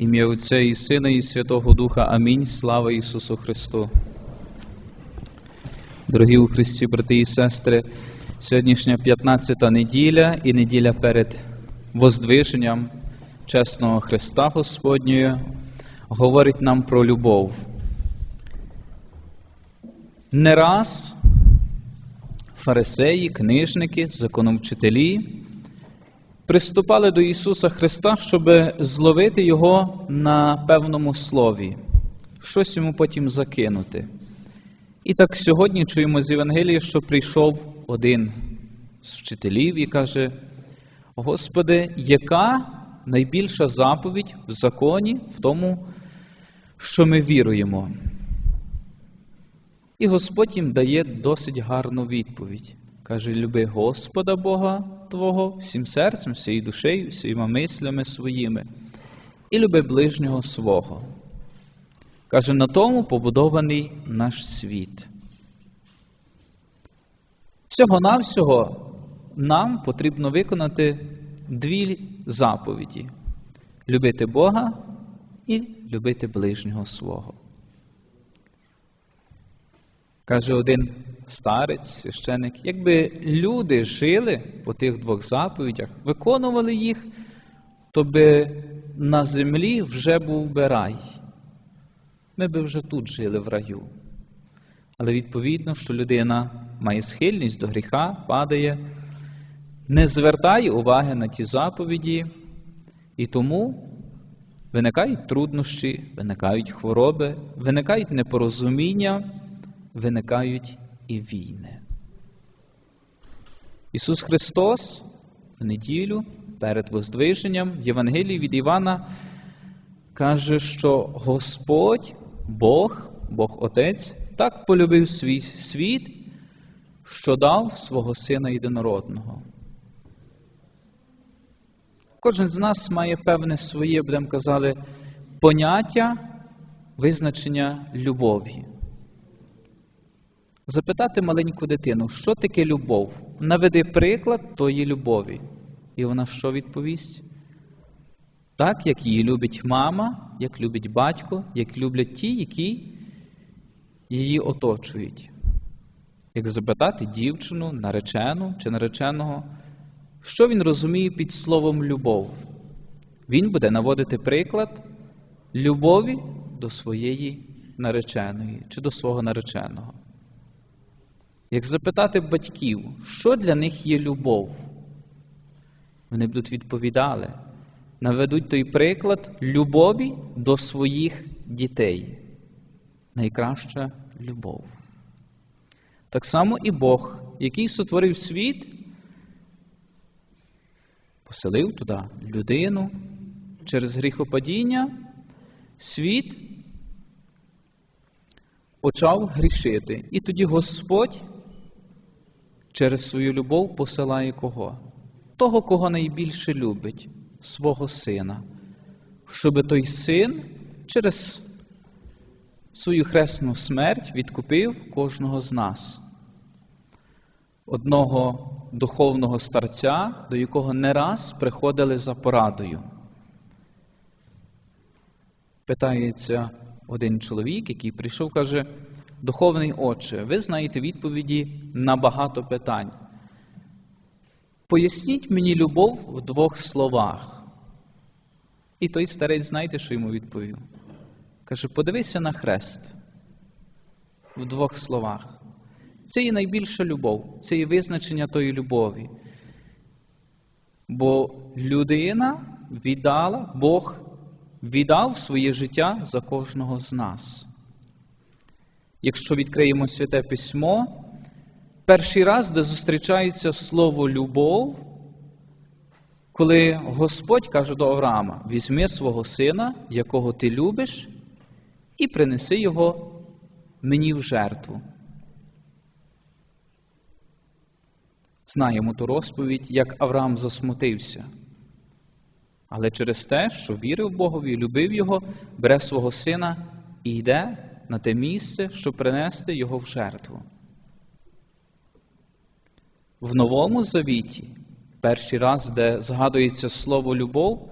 Ім'я Отця і Сина, і Святого Духа. Амінь. Слава Ісусу Христу. Дорогі у Христі, брати і сестри, сьогоднішня 15-та неділя і неділя перед Воздвиженням чесного Христа Господнього говорить нам про любов. Не раз фарисеї, книжники, законовчителі приступали до Ісуса Христа, щоб зловити Його на певному слові, щось йому потім закинути. І так сьогодні чуємо з Євангелія, що прийшов один з вчителів і каже: Господи, яка найбільша заповідь в законі в тому, що ми віруємо? І Господь їм дає досить гарну відповідь. Каже, люби Господа Бога Твого всім серцем, всією душею, всіма мислями своїми, і люби ближнього свого. Каже, на тому побудований наш світ. Всього-навсього нам потрібно виконати дві заповіді: любити Бога і любити ближнього свого. Каже один старець, священик, якби люди жили по тих двох заповідях, виконували їх, то би на землі вже був би рай. Ми би вже тут жили в раю. Але відповідно, що людина має схильність до гріха, падає, не звертає уваги на ті заповіді, і тому виникають труднощі, виникають хвороби, виникають непорозуміння виникають і війни. Ісус Христос в неділю перед Воздвиженням в Євангелії від Івана каже, що Господь, Бог, Бог Отець, так полюбив свій світ, що дав свого Сина єдинородного. Кожен з нас має певне своє, будемо казати, поняття визначення любові. Запитати маленьку дитину, що таке любов? Наведи приклад тої любові. І вона що відповість? Так, як її любить мама, як любить батько, як люблять ті, які її оточують. Як запитати дівчину, наречену чи нареченого, що він розуміє під словом любов? Він буде наводити приклад любові до своєї нареченої чи до свого нареченого. Як запитати батьків, що для них є любов, вони будуть відповідали, наведуть той приклад любові до своїх дітей. Найкраща любов. Так само і Бог, який сотворив світ, поселив туди людину через гріхопадіння, світ почав грішити. І тоді Господь через свою любов посилає кого? Того, кого найбільше любить, свого сина, щоб той син через свою хресну смерть відкупив кожного з нас, одного духовного старця, до якого не раз приходили за порадою. Питається один чоловік, який прийшов, каже, Духовний Отче, ви знаєте відповіді на багато питань. Поясніть мені любов в двох словах. І той старець, знаєте, що йому відповів? Каже, подивися на хрест в двох словах. Це є найбільша любов, це є визначення тої любові. Бо людина віддала, Бог віддав своє життя за кожного з нас. Якщо відкриємо Святе Письмо, перший раз, де зустрічається слово любов, коли Господь каже до Авраама: візьми свого сина, якого ти любиш, і принеси його мені в жертву. Знаємо ту розповідь, як Авраам засмутився. Але через те, що вірив Богові, любив Його, бере свого сина і йде на те місце, щоб принести його в жертву. В Новому Завіті, перший раз, де згадується слово любов,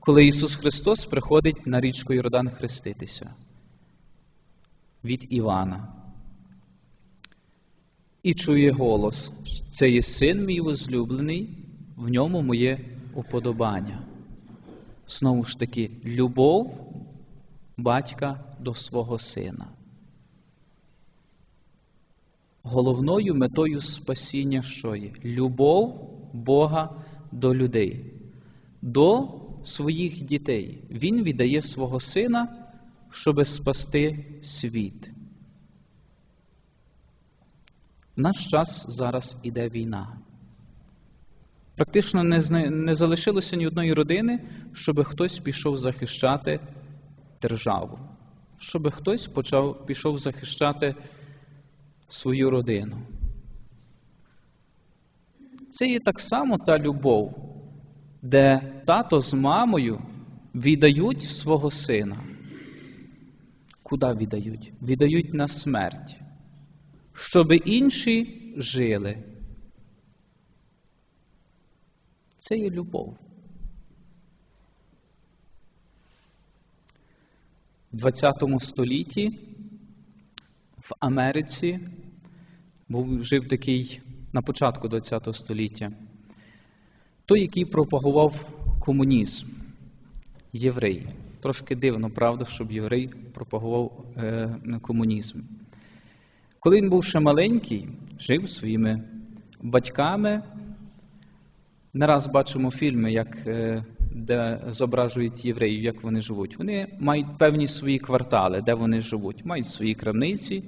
коли Ісус Христос приходить на річку Йордан хреститися від Івана. І чує голос: це є син мій возлюблений, в ньому моє уподобання. Знову ж таки, любов батька до свого сина. Головною метою спасіння що є? Любов Бога до людей, до своїх дітей. Він віддає свого сина, щоб спасти світ. В наш час зараз іде війна. Практично не, залишилося ні одної родини, щоб хтось пішов захищати державу, щоб хтось почав, пішов захищати свою родину. Це є так само та любов, де тато з мамою віддають свого сина. Куди віддають? Віддають на смерть, щоб інші жили. Це є любов. В 20 столітті в Америці був жив такий на початку ХХ століття, той, який пропагував комунізм, єврей. Трошки дивно, правда, щоб єврей пропагував е, комунізм. Коли він був ще маленький, жив своїми батьками. Не раз бачимо фільми, як, е, де зображують євреїв, як вони живуть. Вони мають певні свої квартали, де вони живуть, мають свої крамниці,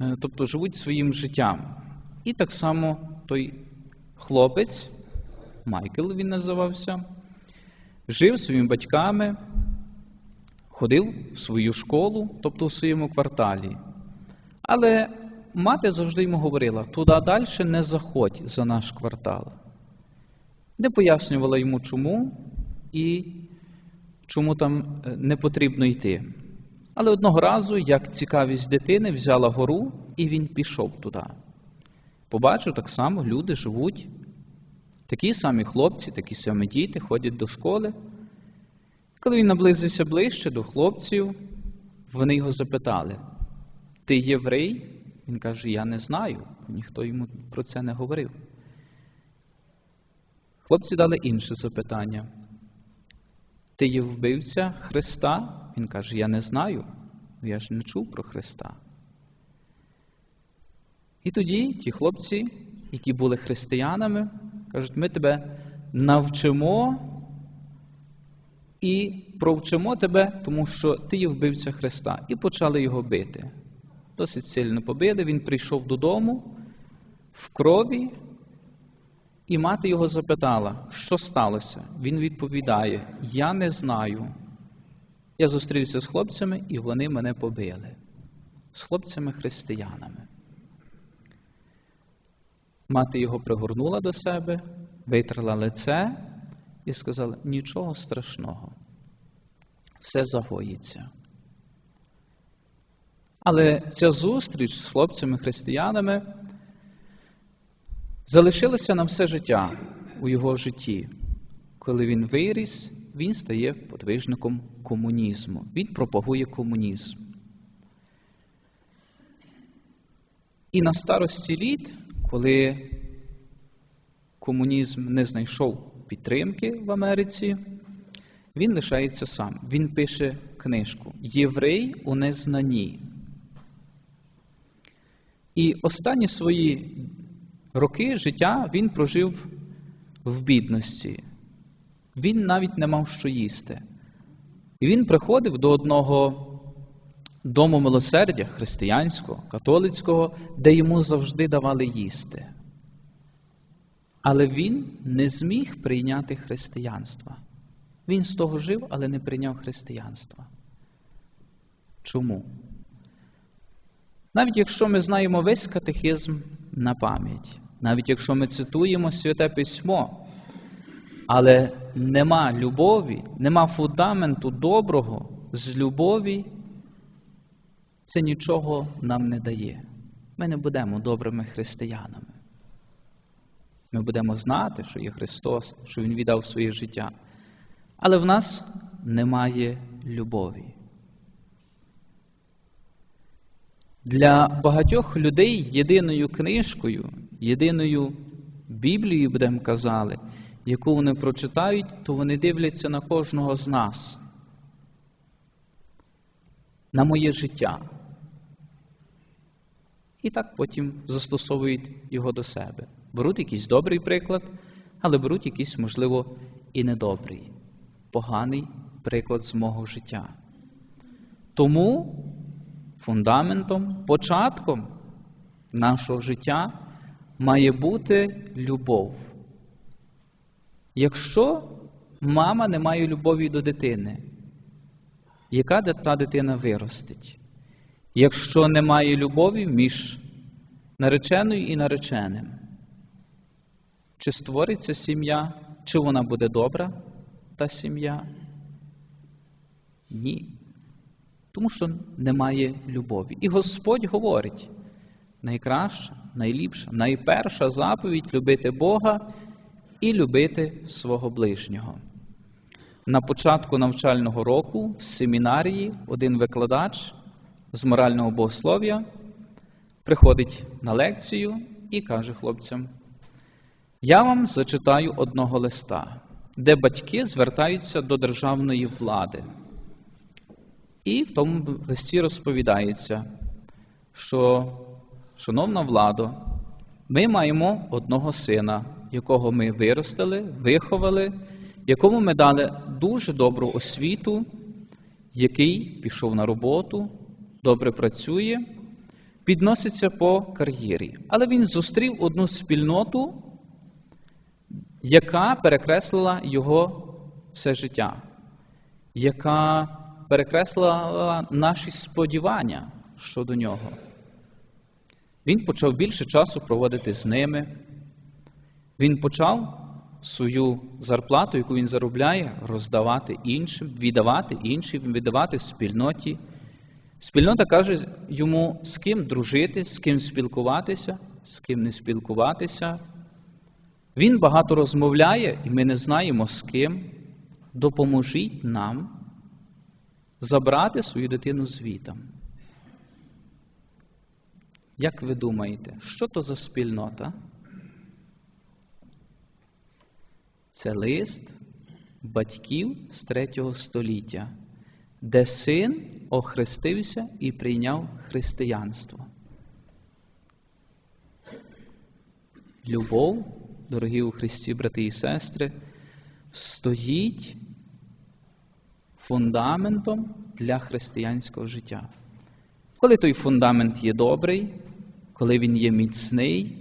е, тобто живуть своїм життям. І так само той хлопець, Майкл він називався, жив своїми батьками, ходив в свою школу, тобто в своєму кварталі. Але мати завжди йому говорила: туди далі не заходь за наш квартал. Не пояснювала йому, чому і чому там е, не потрібно йти. Але одного разу, як цікавість дитини, взяла гору і він пішов туди. Побачив, так само люди живуть, такі самі хлопці, такі самі діти ходять до школи. Коли він наблизився ближче до хлопців, вони його запитали: Ти єврей? Він каже, я не знаю, ніхто йому про це не говорив. Хлопці дали інше запитання. Ти є вбивця Христа? Він каже, я не знаю, я ж не чув про Христа. І тоді ті хлопці, які були християнами, кажуть, ми тебе навчимо і провчимо тебе, тому що ти є вбивця Христа. І почали його бити. Досить сильно побили. Він прийшов додому в крові, і мати його запитала, що сталося. Він відповідає: Я не знаю. Я зустрівся з хлопцями, і вони мене побили. З хлопцями-християнами. Мати його пригорнула до себе, витерла лице і сказала: нічого страшного, все загоїться. Але ця зустріч з хлопцями-християнами залишилася на все життя у його житті. Коли він виріс, він стає подвижником комунізму. Він пропагує комунізм. І на старості літ, коли комунізм не знайшов підтримки в Америці, він лишається сам. Він пише книжку Єврей у незнанні. І останні свої роки життя він прожив в бідності. Він навіть не мав що їсти. І він приходив до одного дому милосердя християнського, католицького, де йому завжди давали їсти. Але він не зміг прийняти християнства. Він з того жив, але не прийняв християнства. Чому? Навіть якщо ми знаємо весь катехизм на пам'ять, навіть якщо ми цитуємо Святе Письмо, але нема любові, нема фундаменту доброго з любові, це нічого нам не дає. Ми не будемо добрими християнами. Ми будемо знати, що є Христос, що Він віддав своє життя. Але в нас немає любові. Для багатьох людей єдиною книжкою, єдиною Біблією, будемо казали, яку вони прочитають, то вони дивляться на кожного з нас, на моє життя. І так потім застосовують його до себе. Беруть якийсь добрий приклад, але беруть якийсь, можливо, і недобрий, поганий приклад з мого життя. Тому фундаментом, початком нашого життя має бути любов. Якщо мама не має любові до дитини, яка та дитина виростить? Якщо немає любові між нареченою і нареченим, чи створиться сім'я, чи вона буде добра, та сім'я? Ні. Тому що немає любові. І Господь говорить: найкраща, найліпша, найперша заповідь любити Бога і любити свого ближнього. На початку навчального року в семінарії один викладач з морального богослов'я приходить на лекцію і каже хлопцям: Я вам зачитаю одного листа, де батьки звертаються до державної влади. І в тому листі розповідається, що, шановна влада, ми маємо одного сина, якого ми виростили, виховали, якому ми дали дуже добру освіту, який пішов на роботу, добре працює, підноситься по кар'єрі. Але він зустрів одну спільноту, яка перекреслила його все життя, яка перекреслила наші сподівання щодо нього. Він почав більше часу проводити з ними. Він почав свою зарплату, яку він заробляє, роздавати іншим, віддавати іншим, віддавати спільноті. Спільнота каже йому, з ким дружити, з ким спілкуватися, з ким не спілкуватися. Він багато розмовляє, і ми не знаємо з ким. Допоможіть нам забрати свою дитину звітом. Як ви думаєте, що то за спільнота? Це лист батьків з третього століття, де син охрестився і прийняв християнство. Любов, дорогі у Христі, брати і сестри, стоїть фундаментом для християнського життя. Коли той фундамент є добрий, коли він є міцний,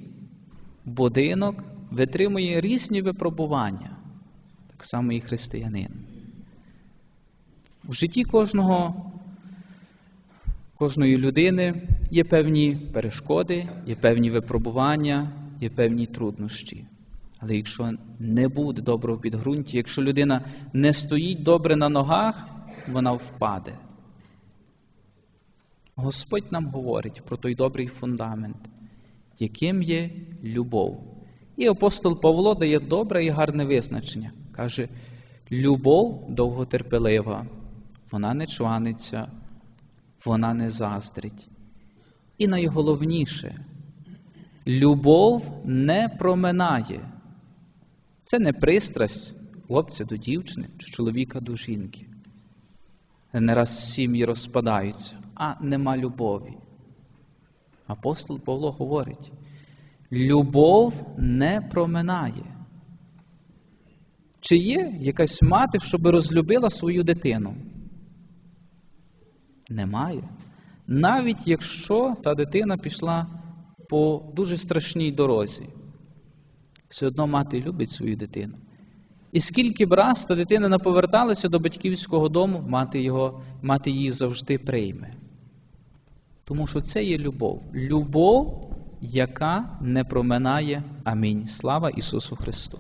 будинок витримує різні випробування, так само і християнин. В житті кожного, кожної людини є певні перешкоди, є певні випробування, є певні труднощі. Але якщо не буде доброго підґрунтя, якщо людина не стоїть добре на ногах, вона впаде. Господь нам говорить про той добрий фундамент, яким є любов. І апостол Павло дає добре і гарне визначення. Каже, любов довготерпелива, вона не чваниться, вона не заздрить. І найголовніше, любов не проминає. Це не пристрасть хлопця до дівчини чи чоловіка до жінки. Не раз сім'ї розпадаються, а нема любові. Апостол Павло говорить: любов не проминає. Чи є якась мати, щоб розлюбила свою дитину? Немає. Навіть якщо та дитина пішла по дуже страшній дорозі все одно мати любить свою дитину. І скільки б раз та дитина не поверталася до батьківського дому, мати, його, мати її завжди прийме. Тому що це є любов. Любов, яка не проминає. Амінь. Слава Ісусу Христу!